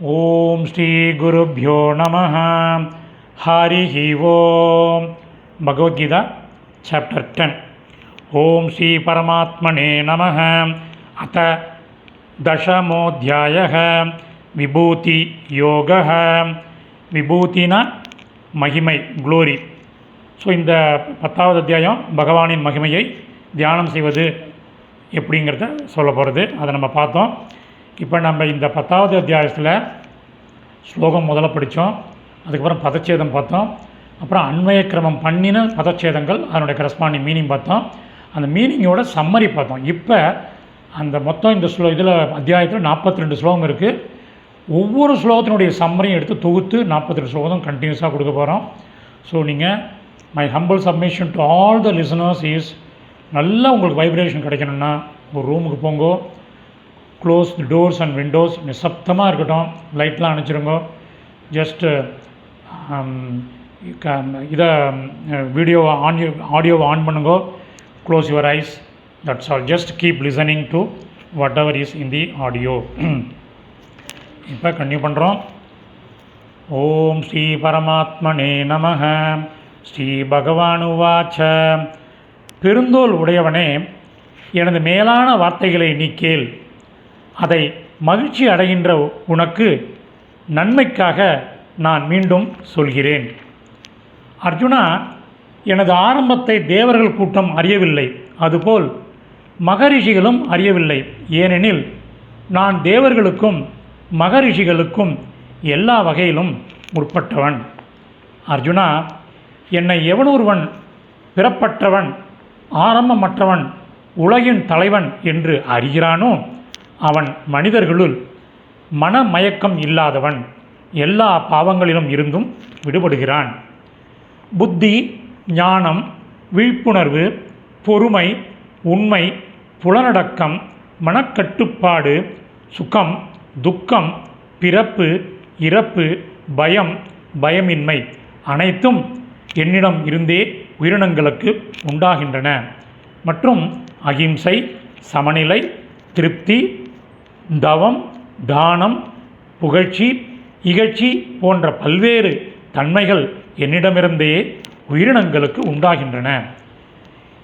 ஓம் ஸ்ரீ குருப்யோ நம ஹரி ஓம் பகவத்கீதா சாப்டர் டென் ஓம் ஸ்ரீ பரமாத்மனே நம அத்த தசமோத்தியாய விபூதி யோக விபூதினா மகிமை குளோரி ஸோ இந்த பத்தாவது அத்தியாயம் பகவானின் மகிமையை தியானம் செய்வது எப்படிங்கிறத சொல்ல போகிறது அதை நம்ம பார்த்தோம். இப்போ நம்ம இந்த பத்தாவது அத்தியாயத்தில் ஸ்லோகம் முதல்ல படித்தோம் அதுக்கப்புறம் பதச்சேதம் பார்த்தோம். அப்புறம் அண்மைய கிரமம் பண்ணின பதச்சேதங்கள் அதனுடைய கரஸ்பாண்டிங் மீனிங் பார்த்தோம். அந்த மீனிங்கோட சம்மரி பார்த்தோம். இப்போ அந்த மொத்தம் இந்த ஸ்லோ இதில் அத்தியாயத்தில் நாற்பத்தி ரெண்டு ஸ்லோகம் இருக்குது ஒவ்வொரு ஸ்லோகத்தினுடைய சம்மரியும் எடுத்து தொகுத்து நாற்பத்தி ரெண்டு ஸ்லோகம் கண்டினியூஸாக கொடுக்க போகிறோம் ஸோ நீங்கள் my humble submission to all the listeners is நல்லா உங்களுக்கு வைப்ரேஷன் கிடைக்கணும்னா ஒரு ரூமுக்கு போங்கோ. க்ளோஸ் டோர்ஸ் அண்ட் விண்டோஸ் நிசப்தமாக இருக்கட்டும் லைட்லாம் அணைச்சிருங்க ஜஸ்ட்டு இதை வீடியோவை ஆன் ஆடியோவை ஆன் பண்ணுங்க. Close your eyes that's all just keep listening to whatever is in the audio இப்போ கன்டினியூ பண்ணுறோம் ஓம் ஸ்ரீ பரமாத்மனே நம ஸ்ரீ பகவானுவாச்ச பெருந்தோல் உடையவனே எனது மேலான வார்த்தைகளை நீ கேள். அதை மகிழ்ச்சி அடைகின்ற உனக்கு நன்மைக்காக நான் மீண்டும் சொல்கிறேன். அர்ஜுனா எனது ஆரம்பத்தை தேவர்கள் கூட்டம் அறியவில்லை. அதுபோல் மகரிஷிகளும் அறியவில்லை. ஏனெனில் நான் தேவர்களுக்கும் மகரிஷிகளுக்கும் எல்லா வகையிலும் முற்பட்டவன். அர்ஜுனா என்னை எவனொருவன் பிறப்பற்றவன் ஆரம்பமற்றவன் உலகின் தலைவன் என்று அறிகிறானோ அவன் மனிதர்களுள் மனமயக்கம் இல்லாதவன் எல்லா பாவங்களிலும் இருந்தும் விடுபடுகிறான். புத்தி ஞானம் விழிப்புணர்வு பொறுமை உண்மை புலனடக்கம் மனக்கட்டுப்பாடு சுகம் துக்கம் பிறப்பு இறப்பு பயம் பயமின்மை அனைத்தும் என்னிடம் இருந்தே உயிரினங்களுக்கு உண்டாகின்றன. மற்றும் அகிம்சை சமநிலை திருப்தி தவம் தானம் புகழ்ச்சி இகழ்ச்சி போன்ற பல்வேறு தன்மைகள் என்னிடமிருந்தே உயிரினங்களுக்கு உண்டாகின்றன.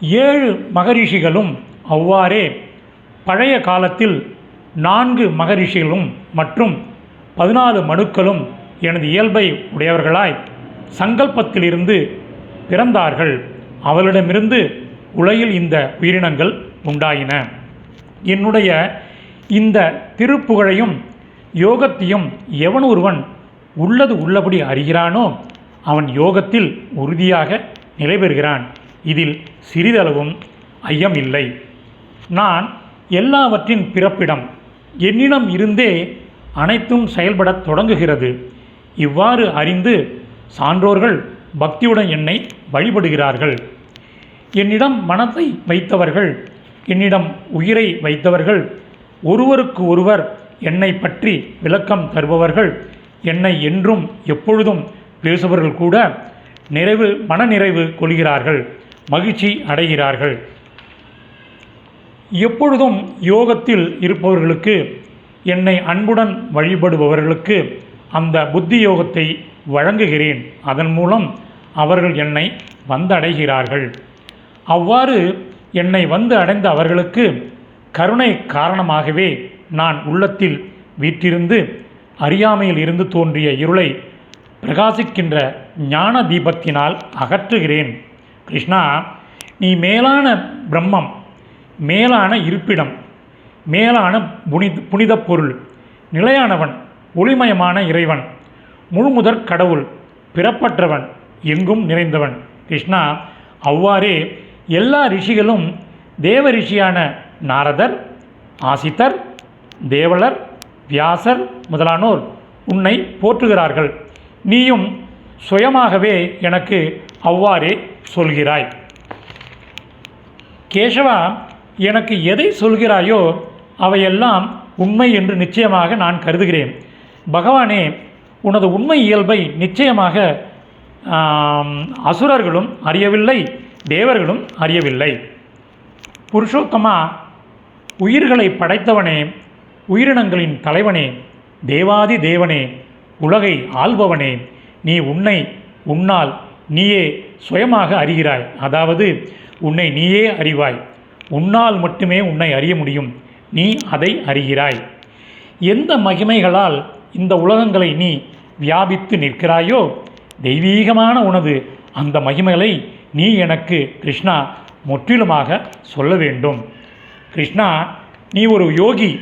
ஏழு மகரிஷிகளும் அவ்வாறே பழைய காலத்தில் நான்கு மகரிஷிகளும் மற்றும் பதினாலு மனுக்களும் எனது இயல்பை உடையவர்களாய் சங்கல்பத்திலிருந்து பிறந்தார்கள். அவளிடமிருந்து உலகில் இந்த உயிரினங்கள் உண்டாயின. என்னுடைய இந்த திருப்புகழையும் யோகத்தையும் எவன் ஒருவன் உள்ளது உள்ளபடி அறிகிறானோ அவன் யோகத்தில் உறுதியாக நிலை பெறுகிறான். இதில் சிறிதளவும் ஐயம் இல்லை. நான் எல்லாவற்றின் பிறப்பிடம் என்னிடம் இருந்தே அனைத்தும் செயல்படத் தொடங்குகிறது. இவ்வாறு அறிந்து சான்றோர்கள் பக்தியுடன் என்னை வழிபடுகிறார்கள். என்னிடம் மனத்தை வைத்தவர்கள் என்னிடம் உயிரை வைத்தவர்கள் ஒருவருக்கு ஒருவர் என்னை பற்றி விளக்கம் தருபவர்கள் என்னை என்றும் எப்பொழுதும் பேசுபவர்கள் கூட நிறைவு மனநிறைவு கொள்கிறார்கள் மகிழ்ச்சி அடைகிறார்கள். எப்பொழுதும் யோகத்தில் இருப்பவர்களுக்கு என்னை அன்புடன் வழிபடுபவர்களுக்கு அந்த புத்தி யோகத்தை வழங்குகிறேன். அதன் மூலம் அவர்கள் என்னை வந்தடைகிறார்கள். அவ்வாறு என்னை வந்து அடைந்த அவர்களுக்கு கருணை காரணமாகவே நான் உள்ளத்தில் வீற்றிருந்து அறியாமையில் இருந்து தோன்றிய இருளை பிரகாசிக்கின்ற ஞான தீபத்தினால் அகற்றுகிறேன். கிருஷ்ணா நீ மேலான பிரம்மம் மேலான இருப்பிடம் மேலான புனித புனித பொருள் நிலையானவன் ஒளிமயமான இறைவன் முழுமுதற் கடவுள் பிறப்பற்றவன் எங்கும் நிறைந்தவன். கிருஷ்ணா அவ்வாறே எல்லா ரிஷிகளும் தேவ ரிஷியான நாரதர் ஆசித்தர் தேவலர் வியாசர் முதலானோர் உன்னை போற்றுகிறார்கள். நீயும் சுயமாகவே எனக்கு அவ்வாறே சொல்கிறாய். கேசவா எனக்கு எதை சொல்கிறாயோ அவையெல்லாம் உண்மை என்று நிச்சயமாக நான் கருதுகிறேன். பகவானே உனது உண்மை இயல்பை நிச்சயமாக அசுரர்களும் அறியவில்லை தேவர்களும் அறியவில்லை. புருஷோத்தமா உயிர்களை படைத்தவனே உயிரினங்களின் தலைவனே தேவாதி தேவனே உலகை ஆள்பவனே நீ உன்னை உன்னால் நீயே சுயமாக அறிகிறாய். அதாவது உன்னை நீயே அறிவாய். உன்னால் மட்டுமே உன்னை அறிய முடியும். நீ அதை அறிகிறாய். எந்த மகிமைகளால் இந்த உலகங்களை நீ வியாபித்து நிற்கிறாயோ தெய்வீகமான உனது அந்த மகிமைகளை நீ எனக்கு கிருஷ்ணா முற்றிலுமாக சொல்ல வேண்டும். கிருஷ்ணா நீ ஒரு யோகி.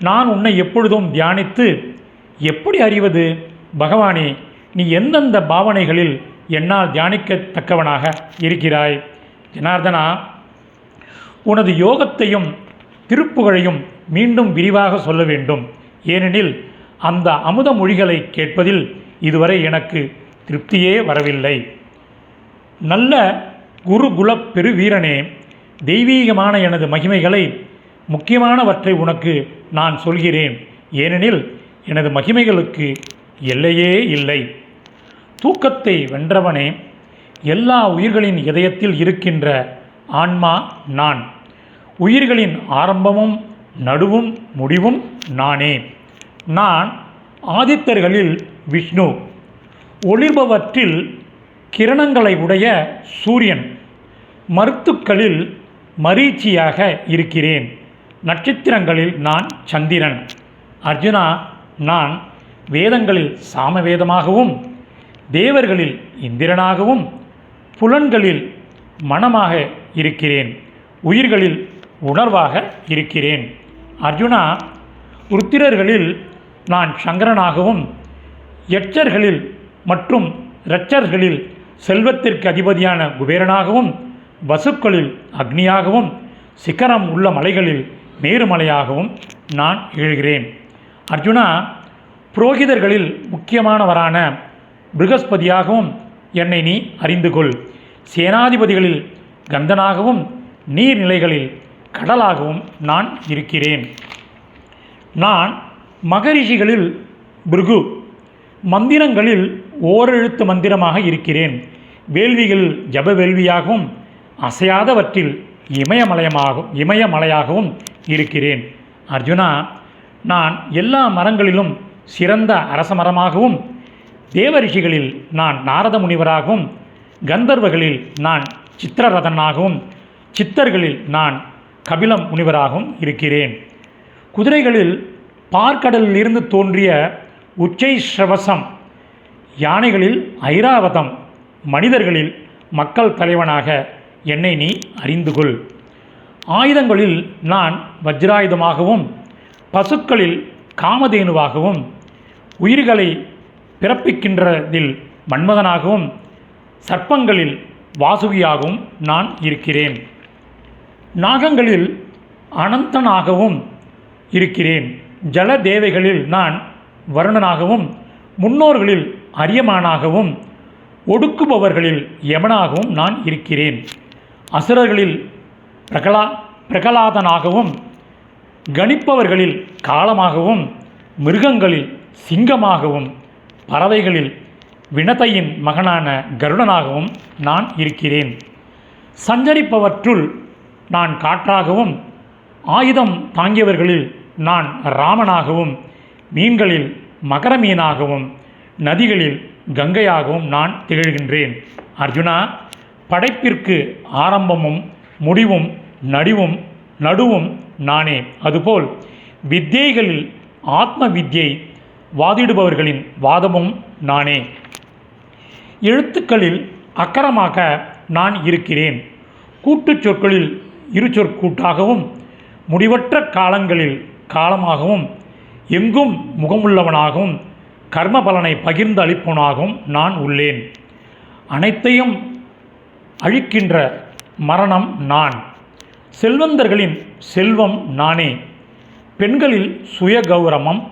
நான் உன்னை எப்பொழுதும் தியானித்து எப்படி அறிவது? பகவானே நீ எந்தெந்த பாவனைகளில் என்னால் தியானிக்கத்தக்கவனாக இருக்கிறாய்? ஜனார்தனா உனது யோகத்தையும் திருப்புகழையும் மீண்டும் விரிவாக சொல்ல வேண்டும். ஏனெனில் அந்த அமுத மொழிகளை கேட்பதில் இதுவரை எனக்கு திருப்தியே வரவில்லை. நல்ல குருகுலப் பெருவீரனே தெய்வீகமான எனது மகிமைகளை முக்கியமானவற்றை உனக்கு நான் சொல்கிறேன். ஏனெனில் எனது மகிமைகளுக்கு எல்லையே இல்லை. தூக்கத்தை வென்றவனே எல்லா உயிர்களின் இதயத்தில் இருக்கின்ற ஆன்மா நான். உயிர்களின் ஆரம்பமும் நடுவும் முடிவும் நானே. நான் ஆதித்தர்களில் விஷ்ணு. ஒளிர்பவற்றில் கிரணங்களை உடைய சூரியன். மருத்துக்களில் மரீச்சியாக இருக்கிறேன். நட்சத்திரங்களில் நான் சந்திரன். அர்ஜுனா நான் வேதங்களில் சாமவேதமாகவும் தேவர்களில் இந்திரனாகவும் புலன்களில் மனமாக இருக்கிறேன். உயிர்களில் உணர்வாக இருக்கிறேன். அர்ஜுனா ருத்திரர்களில் நான் சங்கரனாகவும் எச்சர்களில் மற்றும் இரட்சர்களில் செல்வத்திற்கு அதிபதியான குபேரனாகவும் வசுக்களில் அக்னியாகவும் சிகரம் உள்ள மலைகளில் மேருமலையாகவும் நான் எழுகிறேன். அர்ஜுனா புரோகிதர்களில் முக்கியமானவரான பிருகஸ்பதியாகவும் என்னை நீ அறிந்து கொள் சேனாதிபதிகளில் கந்தனாகவும் நீர்நிலைகளில் கடலாகவும் நான் இருக்கிறேன். நான் மகரிஷிகளில் பிருகு மந்திரங்களில் ஓரெழுத்து மந்திரமாக இருக்கிறேன். வேள்விகளில் ஜப வேள்வியாகவும் அசையாதவற்றில் இமயமலையமாகும் இமயமலையாகவும் இருக்கிறேன். அர்ஜுனா நான் எல்லா மரங்களிலும் சிறந்த அரச மரமாகவும் தேவரிஷிகளில் நான் நாரத முனிவராகவும் கந்தர்வர்களில் நான் சித்திரரதனாகவும் சித்தர்களில் நான் கபிலம் முனிவராகவும் இருக்கிறேன். குதிரைகளில் பார்க்கடலிலிருந்து தோன்றிய உச்சை ஸ்ரவசம் யானைகளில் ஐராவதம் மனிதர்களில் மக்கள் தலைவனாக என்னை நீ அறிந்து கொள் ஆயுதங்களில் நான் வஜ்ராயுதமாகவும் பசுக்களில் காமதேனுவாகவும் உயிர்களை பிறப்பிக்கின்றதில் மன்மதனாகவும் சர்ப்பங்களில் வாசுகியாகவும் நான் இருக்கிறேன். நாகங்களில் அனந்தனாகவும் இருக்கிறேன். ஜல தேவைகளில் நான் வருணனாகவும் முன்னோர்களில் அரியமானாகவும் ஒடுக்குபவர்களில் யமனாகவும் நான் இருக்கிறேன். அசுரர்களில் பிரகலா பிரகலாதனாகவும் கணிப்பவர்களில் காலமாகவும் மிருகங்களில் சிங்கமாகவும் பறவைகளில் வினதையின் மகனான கருடனாகவும் நான் இருக்கிறேன். சஞ்சரிப்பவற்றுள் நான் காற்றாகவும் ஆயுதம் தாங்கியவர்களில் நான் ராமனாகவும் மீன்களில் மகர மீனாகவும் நதிகளில் கங்கையாகவும் நான் திகழ்கின்றேன். அர்ஜுனா படைப்பிற்கு ஆரம்பமும் முடிவும் நடிவும் நடுவும் நானே. அதுபோல் வித்தியைகளில் ஆத்ம வித்யை வாதிடுபவர்களின் வாதமும் நானே. எழுத்துக்களில் அக்கரமாக நான் இருக்கிறேன். கூட்டுச் சொற்களில் இரு சொற்கூட்டாகவும் முடிவற்ற காலங்களில் காலமாகவும் எங்கும் முகமுள்ளவனாகவும் கர்ம பலனை பகிர்ந்து அளிப்பவனாகவும் நான் உள்ளேன். அனைத்தையும் அழிக்கின்ற மரணம் நான். செல்வந்தர்களின் செல்வம் நானே. பெண்களில் சுய கௌரவம்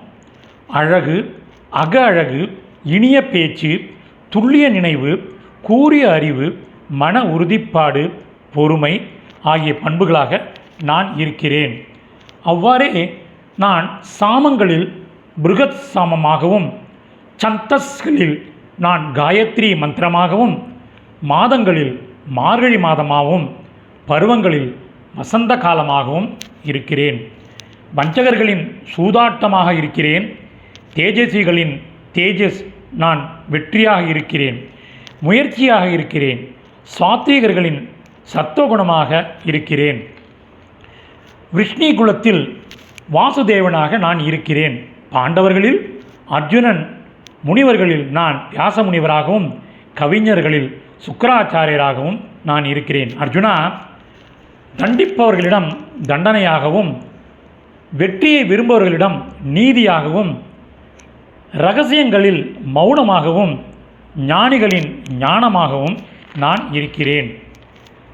அழகு அக அழகு இனிய பேச்சு துல்லிய நினைவு கூறிய அறிவு மன உறுதிப்பாடு பொறுமை ஆகிய பண்புகளாக நான் இருக்கிறேன். அவ்வாறே நான் சாமங்களில் பிருகத் சாமமாகவும் சந்தஸ்களில் நான் காயத்ரி மந்திரமாகவும் மாதங்களில் மார்கழி மாதமாகவும் பருவங்களில் வசந்த காலமாகவும் இருக்கிறேன். வஞ்சகர்களின் சூதாட்டமாக இருக்கிறேன். தேஜஸ்விகளின் தேஜஸ் நான் வெற்றியாக இருக்கிறேன். முயற்சியாக இருக்கிறேன். சாத்வீகர்களின் சத்துவகுணமாக இருக்கிறேன். விஷ்ணி குலத்தில் வாசுதேவனாக நான் இருக்கிறேன். பாண்டவர்களில் அர்ஜுனன் முனிவர்களில் நான் வியாச முனிவராகவும் கவிஞர்களில் சுக்கராச்சாரியராகவும் நான் இருக்கிறேன். அர்ஜுனா தண்டிப்பவர்களிடம் தண்டனையாகவும் வெற்றியை விரும்புபவர்களிடம் நீதியாகவும் ரகசியங்களில் மௌனமாகவும் ஞானிகளின் ஞானமாகவும் நான் இருக்கிறேன்.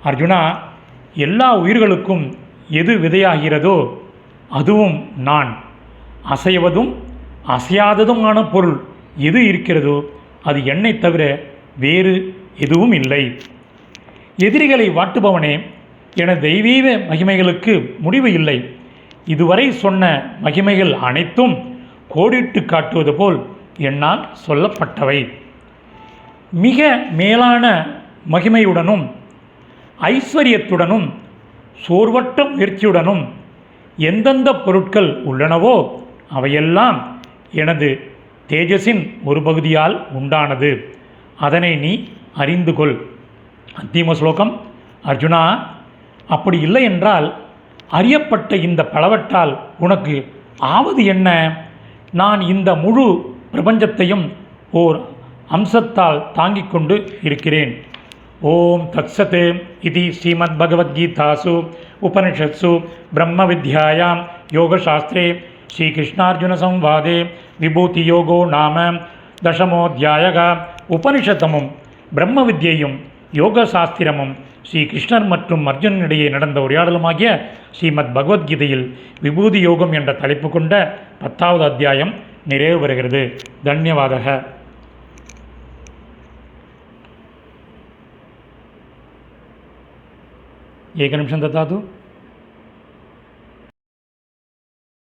அர்ஜுனா எல்லா உயிர்களுக்கும் எது விதையாகிறதோ அதுவும் நான். அசைவதும் அசையாததுமான பொருள் எது இருக்கிறதோ அது என்னை தவிர வேறு எதுவும் இல்லை. எதிரிகளை வாட்டுபவனே என தெய்வீக மகிமைகளுக்கு முடிவு இல்லை. இதுவரை சொன்ன மகிமைகள் அனைத்தும் கோடிட்டு காட்டுவது போல் என்னால் சொல்லப்பட்டவை. மிக மேலான மகிமையுடனும் ஐஸ்வர்யத்துடனும் சோர்வட்ட முயற்சியுடனும் எந்தெந்த பொருட்கள் உள்ளனவோ அவையெல்லாம் எனது தேஜஸின் ஒரு பகுதியால் உண்டானது. அதனை நீ அறிந்து கொள். அந்திம ஸ்லோகம். அர்ஜுனா அப்படி இல்லை என்றால் அறியப்பட்ட இந்த பலவற்றால் உனக்கு ஆவது என்ன? நான் இந்த முழு பிரபஞ்சத்தையும் ஓர் அம்சத்தால் தாங்கிக் கொண்டு இருக்கிறேன். ஓம் தத்சத் இது ஸ்ரீமத் பகவத்கீதாசு உபனிஷத்சு பிரம்ம வித்யாயாம் யோகசாஸ்திரே ஸ்ரீகிருஷ்ணார்ஜுன சம்வாதே விபூதி யோகோ நாம. தசமோத்தியாயக உபனிஷத்தமும் பிரம்ம வித்யையும் யோக சாஸ்திரமும் ஸ்ரீ கிருஷ்ணர் மற்றும் அர்ஜுனனிடையே நடந்த உரையாடலுமாகிய ஸ்ரீமத் பகவத்கீதையில் விபூதி யோகம் என்ற தலைப்பு கொண்ட பத்தாவது அத்தியாயம் நிறைவு பெறுகிறது. தன்யவாதக. ஏக நிமிஷம் ததாது